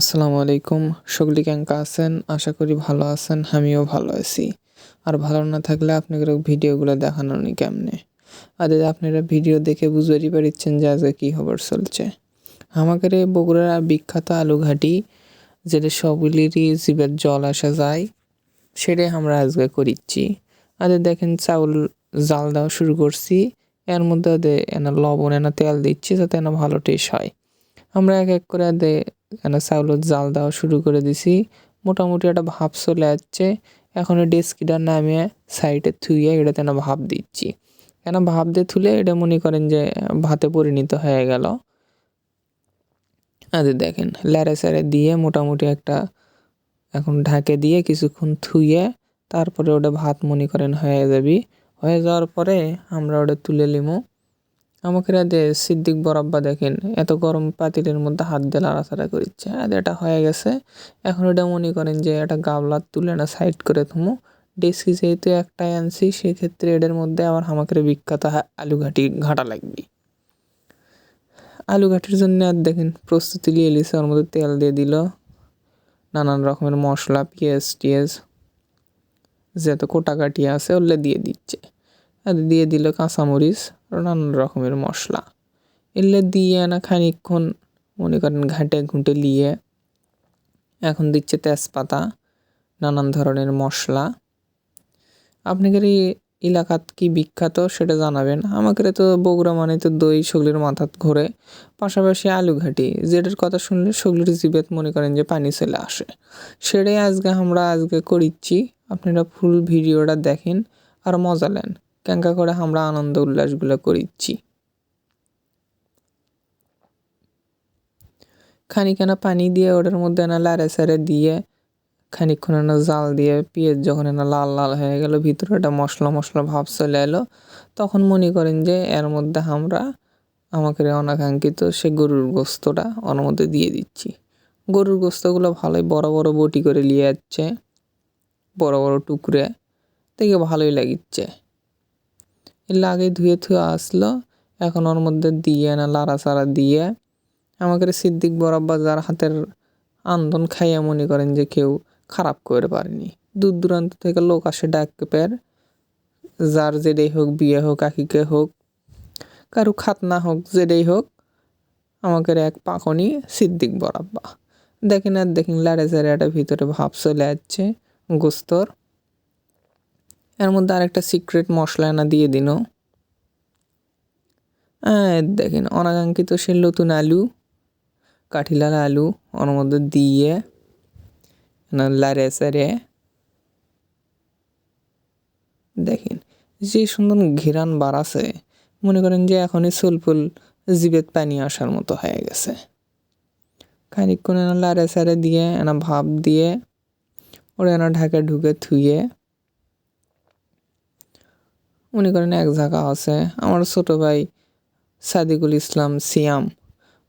আসসালামু আলাইকুম। সকলে কেঙ্কা আছেন? আশা করি ভালো আছেন, আমিও ভালো আছি। আর ভালো না থাকলে আপনাদের ভিডিওগুলো দেখানো নি কেমনে? আর আপনারা ভিডিও দেখে বুঝতেই পারছেন যে আজকে কী খবর চলছে। আমাদের বগুড়ার বিখ্যাত আলুঘাটি, যেটা সবগুলিরই জীবের জল আসা যায়, সেটাই আমরা আজকে করিচ্ছি। আর দেখেন চাউল জাল দেওয়া শুরু করছি, এর মধ্যে এনা লবণ, এনা তেল দিচ্ছি, যাতে এনা ভালো টেস্ট হয়। আমরা এক এক করে এখানে চাউলের জাল দেওয়া শুরু করে দিছি। মোটামুটি একটা ভাব চলে যাচ্ছে এখন এই ডেস্কিটা নামিয়ে সাইডে থুইয়ে এটাতে না ভাব দিচ্ছি। কেন ভাব দিয়ে থুলে? এটা মনে করেন যে ভাতে পরিণত হয়ে গেল। আরে দেখেন, ল্যারে স্যারে দিয়ে মোটামুটি একটা এখন ঢাকে দিয়ে কিছুক্ষণ থুইয়ে তারপরে ওটা ভাত মনে করেন হয়ে যাবি। হয়ে যাওয়ার পরে আমরা ওটা তুলে নিবো আমাকে রাতে সিদ্দিক বরাব্বা দেখেন, এত গরম পাতিলের মধ্যে হাত দিয়ে লাড়াচাড়া করছে আর এটা হয়ে গেছে। এখন এটা মনে করেন যে এটা গাবলার তুলে না সাইড করে থমো। ডেস্কি যেহেতু একটাই আনছি, সেক্ষেত্রে এটার মধ্যে আবার আমাকে বিখ্যাত আলু ঘাটি ঘাটা লাগবে। আলু ঘাটির জন্য আর দেখেন, প্রস্তুতি নিয়ে এলিছে, ওর মধ্যে তেল দিয়ে দিল। নানান রকমের মশলা, পেঁয়াজ, টিয়াজ, যত কোটাকাটি আছে ওগুলো দিয়ে দিচ্ছে। আর দিয়ে দিল কাঁচামরিচ, নানান রকমের মশলা। এলে দিয়ে না খানিকক্ষণ, মনে করেন ঘাটে ঘুঁটে নিয়ে এখন দিচ্ছে তেজপাতা, নানান ধরনের মশলা। আপনাদের এই এলাকাত কি বিখ্যাত সেটা জানাবেন? আমাকে তো বগুড়া মানে তো দই সগলির মাথাত ঘোরে, পাশাপাশি আলু ঘাটি, যেটার কথা শুনলে সগলির জিবেত মনে করেন যে পানি চলে আসে। সেটাই আজকে আমরা আজকে করিচ্ছি। আপনারা ফুল ভিডিওটা দেখেন আর মজা নেন। ক্যাঙ্কা করে আমরা আনন্দ উল্লাসগুলো করিচ্ছি। খানিখানা পানি দিয়ে ওটার মধ্যে না লাড়ে সারে দিয়ে খানিক্ষণ না জাল দিয়ে পেঁয়াজ যখন না লাল লাল হয়ে গেল, ভিতরে একটা মশলা মশলা ভাব চলে এলো, তখন মনে করেন যে এর মধ্যে আমরা আমাকে অনাকাঙ্ক্ষিত সে গরুর গোস্তটা ওর মধ্যে দিয়ে দিচ্ছি। গরুর গোস্তগুলো ভালোই বড় বড় বটি করে নিয়ে যাচ্ছে বড় বড় টুকরে, দেখে ভালোই লাগিচ্ছে। এলে আগে ধুয়ে থুয়ে আসলো। এখন ওর মধ্যে দিয়ে না, লাড়া লাড়াচাড়া দিয়ে। আমাকে সিদ্দিক বরাব্বা যার হাতের আন্দন খাইয়া মনে করেন যে কেউ খারাপ করে পারেনি। দূর দূরান্ত থেকে লোক আসে ডাকতে পের। যার যেটাই হোক, বিয়ে হোক, আকিকে হোক, কারু খাতনা হোক যেটাই হোক আমাকে এক পাকনি সিদ্দিক বরাব্বা দেখেন আর দেখেন, লাড়ে চাড়ে একটা ভিতরে ভাব চলে যাচ্ছে গোস্তর। এর মধ্যে আরেকটা সিক্রেট মশলা এনা দিয়ে দিন। হ্যাঁ দেখেন, অনাকাঙ্ক্ষিত সে নতুন আলু, কাঠিলাল আলু, ওর মধ্যে দিয়ে লারে সারে দেখেন, যে সুন্দর ঘিরান বাড়াছে মনে করেন যে এখনই সুলফুল জিবেত পানি আসার মতো হয়ে গেছে। খানিকক্ষণ এনা লারে সারে দিয়ে, এনা ভাব দিয়ে, ওরা এনা ঢাকে ঢুকে থুয়ে মনে করেন এক জায়গা আছে, আমার ছোট ভাই সাদিকুল ইসলাম সিয়াম।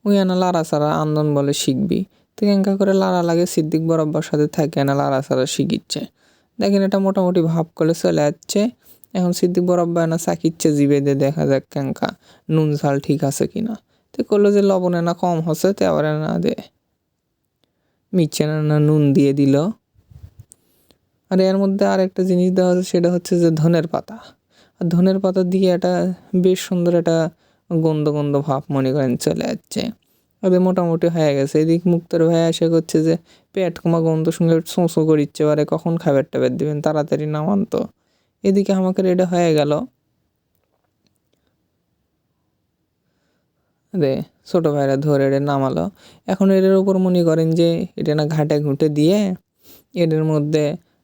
ওই আনা লারা সারা আন্দোলন বলে শিখবি। তো এঙ্কা করে লারা লাগে, সিদ্দিক বরাব্বার সাথে থাকে না লারা সারা শিখিচ্ছে। দেখেন এটা মোটামুটি ভাব করে চলে যাচ্ছে এখন সিদ্দিক বরাব্বা না চাকিচ্ছে জিবে দিয়ে দেখা যাক ক্যাঙ্কা নুন, ঝাল ঠিক আছে কি না তো করল যে লবণ এনা কম হচ্ছে, তো আবার না দে। মিচ্ছে না নুন দিয়ে দিল। আর এর মধ্যে আর একটা জিনিস দেওয়া হচ্ছে সেটা হচ্ছে যে ধনের পাতা। আর ধনের পাতা দিয়ে একটা বেশ সুন্দর একটা গন্ধ গন্ধ ভাব মনে করেন চলে যাচ্ছে ওদের মোটামুটি হয়ে গেছে। এদিক মুক্তর ভাই এসে করছে যে, পেট কমা গন্ধ সঙ্গে শোঁসো করিচ্ছে এবারে কখন খাবার টাবার দেবেন? তাড়াতাড়ি নামান তো। এদিকে আমাকে এটা হয়ে গেল। রে ছোটো ভাইরা ধরে এটা নামালো। এখন এটার উপর মনে করেন যে, এটা না ঘাটে ঘুঁটে দিয়ে, এটার মধ্যে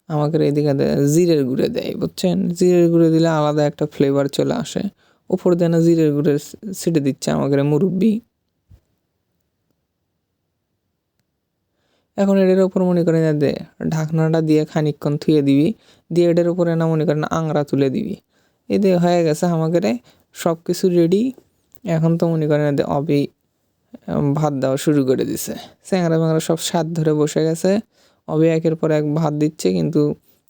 আমাকে এদিকে জিরের গুঁড়ে দেয়, বুঝছেন? জিরের গুঁড়ে দিলে আলাদা একটা ফ্লেভার চলে আসে। উপর দিয়ে না জিরের গুঁড়ে ছিটে দিচ্ছে আমাকে মুরব্বি। এখন এটার উপর মনে করেন দে, ঢাকনাটা দিয়ে খানিকক্ষণ থুয়ে দিবি, দিয়ে এটার উপরে না মনে করেন আংরা তুলে দিবি। এতে হয়ে গেছে আমাকে সব কিছু রেডি এখন তো মনে করেন দে অবি ভাত দেওয়া শুরু করে দিছে। স্যাংরা ব্যাংরা সব স্বাদ ধরে বসে গেছে। অবে একের পর এক ভাত দিচ্ছে, কিন্তু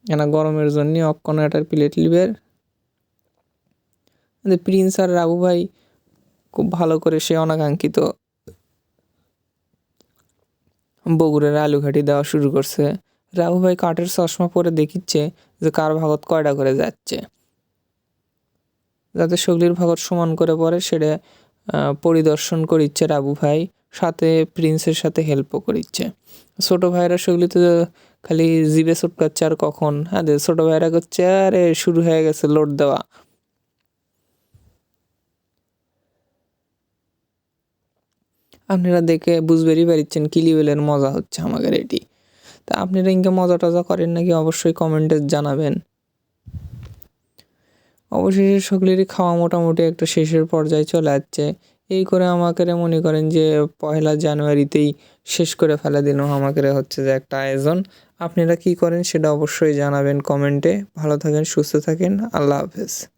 এনা গরমের জন্য অক্ষণ একটা প্লেট লিবের প্রিন্স আর রাবু ভাই খুব ভালো করে সে অনাকাঙ্ক্ষিত বগুড়ের আলু ঘাটি দেওয়া শুরু করছে। রাহু ভাই কাঠের চশমা পরে দেখিচ্ছে যে কার ভাগত কয়টা করে যাচ্ছে। যাতে সগলির ভাগত সমান করে পড়ে সেটা পরিদর্শন করিচ্ছে রাবু ভাই। সাথে প্রিন্সের সাথে হেল্পও করিচ্ছে। ছোট ভাইরা সেগুলি তো খালি জিভে চটকাচ্ছে আর কখন? হ্যাঁ ছোট ভাইরা করছে, আরে শুরু হয়ে গেছে লোড দেওয়া। আপনারা দেখে বুঝবেরই পারিচ্ছেন কি লেভেলের মজা হচ্ছে আমাদের এটি। তা আপনারা ইনকে মজা টজা করেন নাকি অবশ্যই কমেন্টে জানাবেন। অবশেষে সকলেরই খাওয়া মোটামুটি একটা শেষের পর্যায়ে চলে যাচ্ছে এই করে আমাকে মনে করেন যে পয়লা জানুয়ারিতেই শেষ করে ফেলে দিল আমাকে হচ্ছে যে একটা আয়োজন। আপনারা কি করেন সেটা অবশ্যই জানাবেন কমেন্টে। ভালো থাকেন, সুস্থ থাকেন। আল্লাহ হাফেজ।